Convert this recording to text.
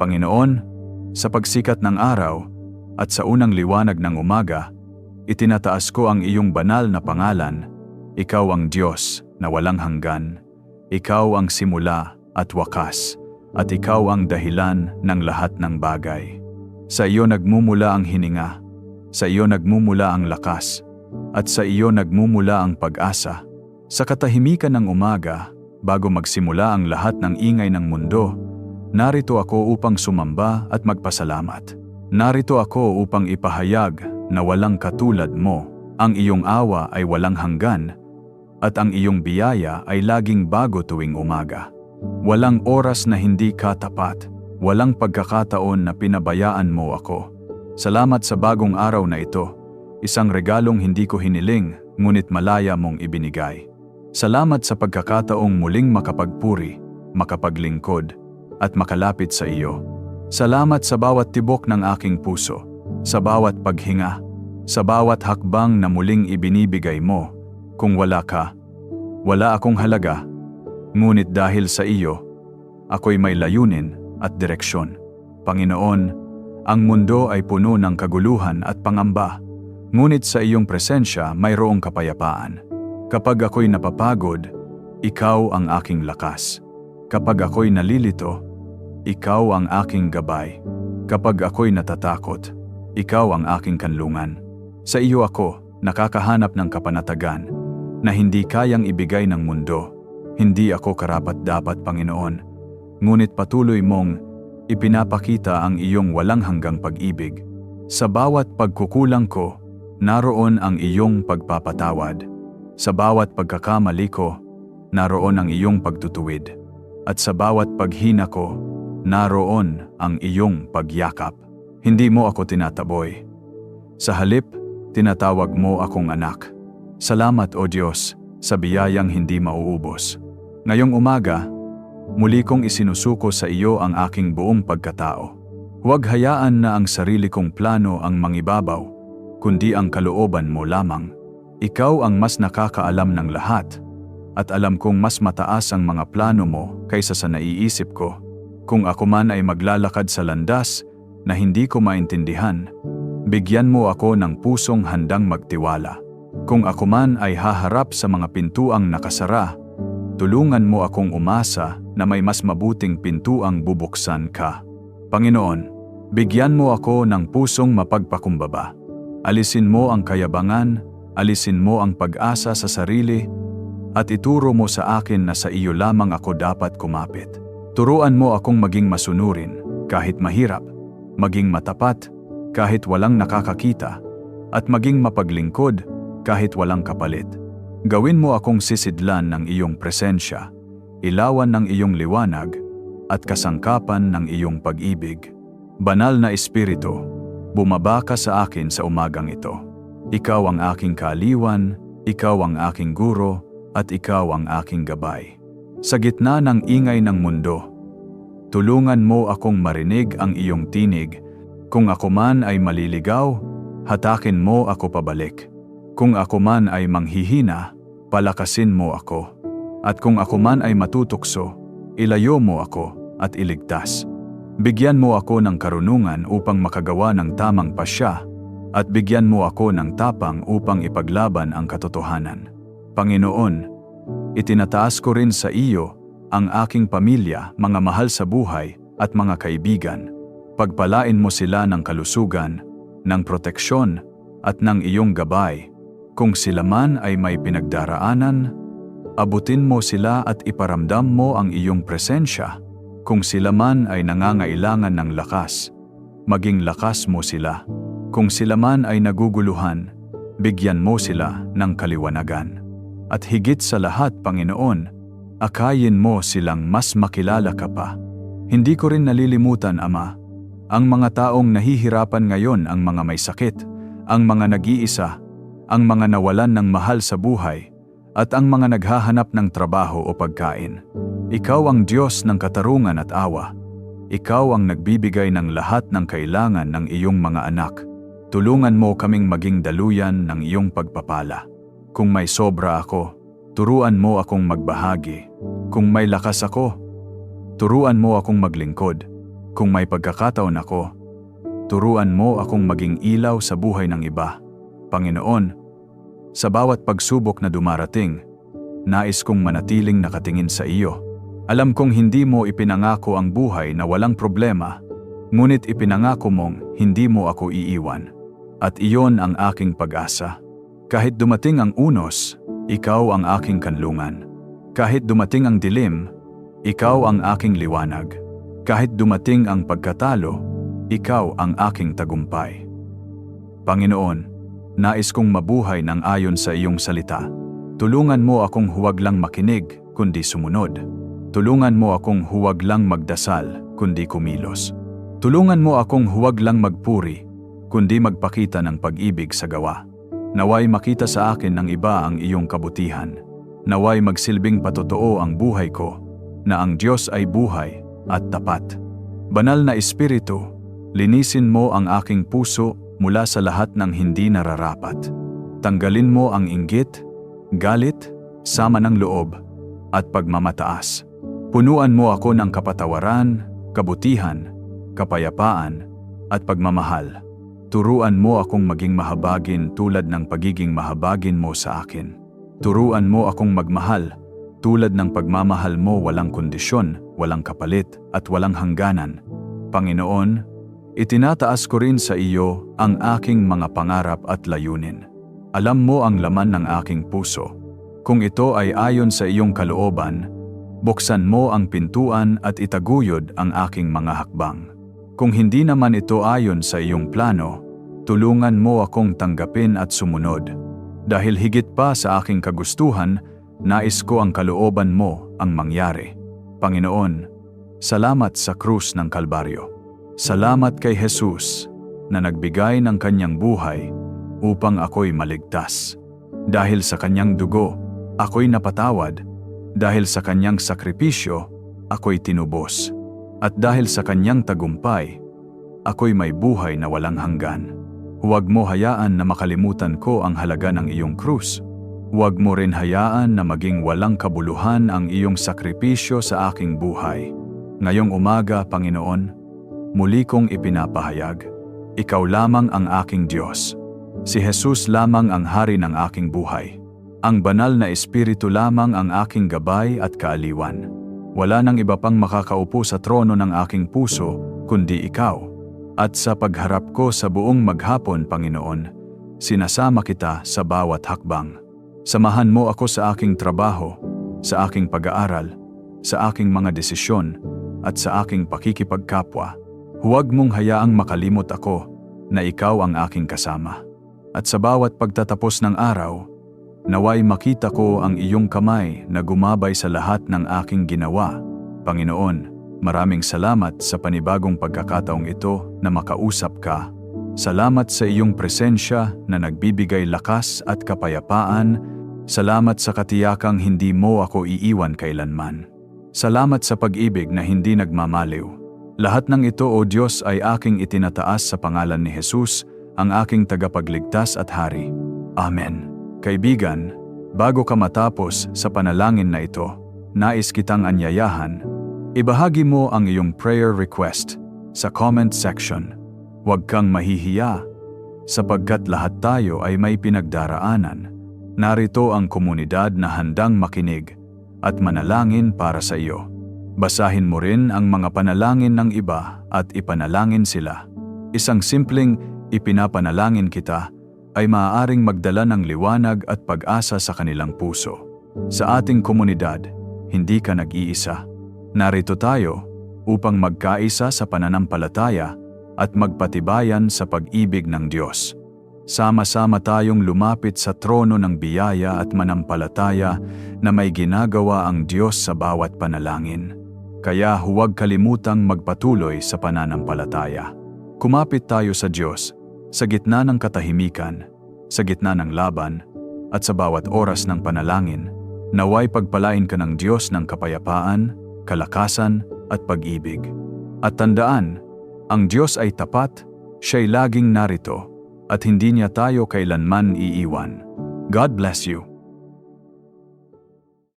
Panginoon, sa pagsikat ng araw at sa unang liwanag ng umaga, itinataas ko ang iyong banal na pangalan. Ikaw ang Diyos na walang hanggan. Ikaw ang simula at wakas, at ikaw ang dahilan ng lahat ng bagay. Sa iyo nagmumula ang hininga, sa iyo nagmumula ang lakas, at sa iyo nagmumula ang pag-asa. Sa katahimikan ng umaga, bago magsimula ang lahat ng ingay ng mundo, narito ako upang sumamba at magpasalamat. Narito ako upang ipahayag na walang katulad mo, ang iyong awa ay walang hanggan, at ang iyong biyaya ay laging bago tuwing umaga. Walang oras na hindi ka tapat, walang pagkakataon na pinabayaan mo ako. Salamat sa bagong araw na ito, isang regalong hindi ko hiniling ngunit malaya mong ibinigay. Salamat sa pagkakataong muling makapagpuri, makapaglingkod, at makalapit sa iyo. Salamat sa bawat tibok ng aking puso, sa bawat paghinga, sa bawat hakbang na muling ibinibigay mo. Kung wala ka, wala akong halaga. Ngunit dahil sa iyo, ako'y may layunin at direksyon. Panginoon, ang mundo ay puno ng kaguluhan at pangamba, ngunit sa iyong presensya mayroong kapayapaan. Kapag ako'y napapagod, ikaw ang aking lakas. Kapag ako'y nalilito, ikaw ang aking gabay. Kapag ako'y natatakot, ikaw ang aking kanlungan. Sa iyo ako nakakahanap ng kapanatagan na hindi kayang ibigay ng mundo. Hindi ako karapat-dapat, Panginoon. Ngunit patuloy mong ipinapakita ang iyong walang hanggang pag-ibig. Sa bawat pagkukulang ko, naroon ang iyong pagpapatawad. Sa bawat pagkakamali ko, naroon ang iyong pagtutuwid. At sa bawat paghina ko, naroon ang iyong pagyakap. Hindi mo ako tinataboy. Sa halip, tinatawag mo akong anak. Salamat o Diyos sa biyayang hindi mauubos. Ngayong umaga, muli kong isinusuko sa iyo ang aking buong pagkatao. Huwag hayaan na ang sarili kong plano ang mangibabaw, kundi ang kalooban mo lamang. Ikaw ang mas nakakaalam ng lahat, at alam kong mas mataas ang mga plano mo kaysa sa naiisip ko. Kung ako man ay maglalakad sa landas na hindi ko maintindihan, bigyan mo ako ng pusong handang magtiwala. Kung ako man ay haharap sa mga pintuang nakasara, tulungan mo akong umasa na may mas mabuting pintuang bubuksan ka. Panginoon, bigyan mo ako ng pusong mapagpakumbaba. Alisin mo ang kayabangan, alisin mo ang pag-asa sa sarili, at ituro mo sa akin na sa iyo lamang ako dapat kumapit. Turuan mo akong maging masunurin kahit mahirap, maging matapat kahit walang nakakakita, at maging mapaglingkod kahit walang kapalit. Gawin mo akong sisidlan ng iyong presensya, ilawan ng iyong liwanag, at kasangkapan ng iyong pag-ibig. Banal na Espiritu, bumaba ka sa akin sa umagang ito. Ikaw ang aking kaaliwan, ikaw ang aking guro, at ikaw ang aking gabay. Sa gitna ng ingay ng mundo, tulungan mo akong marinig ang iyong tinig. Kung ako man ay maliligaw, hatakin mo ako pabalik. Kung ako man ay manghihina, palakasin mo ako. At kung ako man ay matutukso, ilayo mo ako at iligtas. Bigyan mo ako ng karunungan upang makagawa ng tamang pasya at bigyan mo ako ng tapang upang ipaglaban ang katotohanan. Panginoon, itinataas ko rin sa iyo ang aking pamilya, mga mahal sa buhay at mga kaibigan. Pagpalain mo sila ng kalusugan, ng proteksyon at ng iyong gabay kung sila man ay may pinagdaraanan, abutin mo sila at iparamdam mo ang iyong presensya. Kung sila man ay nangangailangan ng lakas, maging lakas mo sila. Kung sila man ay naguguluhan, bigyan mo sila ng kaliwanagan. At higit sa lahat, Panginoon, akayin mo silang mas makilala ka pa. Hindi ko rin nalilimutan, Ama, ang mga taong nahihirapan ngayon ang mga may sakit, ang mga nag-iisa, ang mga nawalan ng mahal sa buhay, at ang mga naghahanap ng trabaho o pagkain. Ikaw ang Diyos ng katarungan at awa. Ikaw ang nagbibigay ng lahat ng kailangan ng iyong mga anak. Tulungan mo kaming maging daluyan ng iyong pagpapala. Kung may sobra ako, turuan mo akong magbahagi. Kung may lakas ako, turuan mo akong maglingkod. kung may pagkakataon ako, turuan mo akong maging ilaw sa buhay ng iba. Panginoon, sa bawat pagsubok na dumarating, nais kong manatiling nakatingin sa iyo. Alam kong hindi mo ipinangako ang buhay na walang problema, ngunit ipinangako mong hindi mo ako iiwan. At iyon ang aking pag-asa. Kahit dumating ang unos, ikaw ang aking kanlungan. Kahit dumating ang dilim, ikaw ang aking liwanag. Kahit dumating ang pagkatalo, ikaw ang aking tagumpay. Panginoon, nais kong mabuhay ng ayon sa iyong salita. Tulungan mo akong huwag lang makinig, kundi sumunod. Tulungan mo akong huwag lang magdasal, kundi kumilos. Tulungan mo akong huwag lang magpuri, kundi magpakita ng pag-ibig sa gawa. Naway makita sa akin ng iba ang iyong kabutihan. Naway magsilbing patotoo ang buhay ko, na ang Diyos ay buhay at tapat. Banal na Espiritu, linisin mo ang aking puso mula sa lahat ng hindi nararapat. Tanggalin mo ang inggit, galit, sama ng loob, at pagmamataas. Punuan mo ako ng kapatawaran, kabutihan, kapayapaan, at pagmamahal. Turuan mo akong maging mahabagin tulad ng pagiging mahabagin mo sa akin. Turuan mo akong magmahal tulad ng pagmamahal mo walang kondisyon, walang kapalit, at walang hangganan. Panginoon, itinataas ko rin sa iyo ang aking mga pangarap at layunin. Alam mo ang laman ng aking puso. Kung ito ay ayon sa iyong kalooban, buksan mo ang pintuan at itaguyod ang aking mga hakbang. Kung hindi naman ito ayon sa iyong plano, tulungan mo akong tanggapin at sumunod. Dahil higit pa sa aking kagustuhan, nais ko ang kalooban mo ang mangyari. Panginoon, salamat sa krus ng Kalbaryo. Salamat kay Jesus na nagbigay ng kanyang buhay upang ako'y maligtas. Dahil sa kanyang dugo, ako'y napatawad. Dahil sa kanyang sakripisyo, ako'y tinubos. At dahil sa kanyang tagumpay, ako'y may buhay na walang hanggan. Huwag mo hayaan na makalimutan ko ang halaga ng iyong krus. Huwag mo rin hayaan na maging walang kabuluhan ang iyong sakripisyo sa aking buhay. Ngayong umaga, Panginoon, muli kong ipinapahayag, Ikaw lamang ang aking Diyos. Si Jesus lamang ang hari ng aking buhay. Ang banal na Espiritu lamang ang aking gabay at kaaliwan. Wala nang iba pang makakaupo sa trono ng aking puso, kundi ikaw. At sa pagharap ko sa buong maghapon, Panginoon, sinasama kita sa bawat hakbang. Samahan mo ako sa aking trabaho, sa aking pag-aaral, sa aking mga desisyon, at sa aking pakikipagkapwa. Huwag mong hayaang makalimot ako na ikaw ang aking kasama. At sa bawat pagtatapos ng araw, Naway makita ko ang iyong kamay na gumabay sa lahat ng aking ginawa. Panginoon, maraming salamat sa panibagong pagkakataong ito na makausap ka. Salamat sa iyong presensya na nagbibigay lakas at kapayapaan. Salamat sa katiyakang hindi mo ako iiwan kailanman. Salamat sa pag-ibig na hindi nagmamaliw. Lahat ng ito, O Diyos, ay aking itinataas sa pangalan ni Jesus, ang aking tagapagligtas at hari. Amen. Kaibigan, bago ka matapos sa panalangin na ito, nais kitang anyayahan, ibahagi mo ang iyong prayer request sa comment section. Huwag kang mahihiya, sapagkat lahat tayo ay may pinagdaraanan. Narito ang komunidad na handang makinig at manalangin para sa iyo. Basahin mo rin ang mga panalangin ng iba at ipanalangin sila. Isang simpleng ipinapanalangin kita ay maaaring magdala ng liwanag at pag-asa sa kanilang puso. Sa ating komunidad, hindi ka nag-iisa. Narito tayo upang magkaisa sa pananampalataya at magpatibayan sa pag-ibig ng Diyos. Sama-sama tayong lumapit sa trono ng biyaya at manampalataya na may ginagawa ang Diyos sa bawat panalangin. Kaya huwag kalimutang magpatuloy sa pananampalataya. Kumapit tayo sa Diyos sa gitna ng katahimikan, sa gitna ng laban, at sa bawat oras ng panalangin, naway pagpalain ka ng Diyos ng kapayapaan, kalakasan, at pag-ibig. At tandaan, ang Diyos ay tapat, siya'y laging narito, at hindi niya tayo kailanman iiwan. God bless you.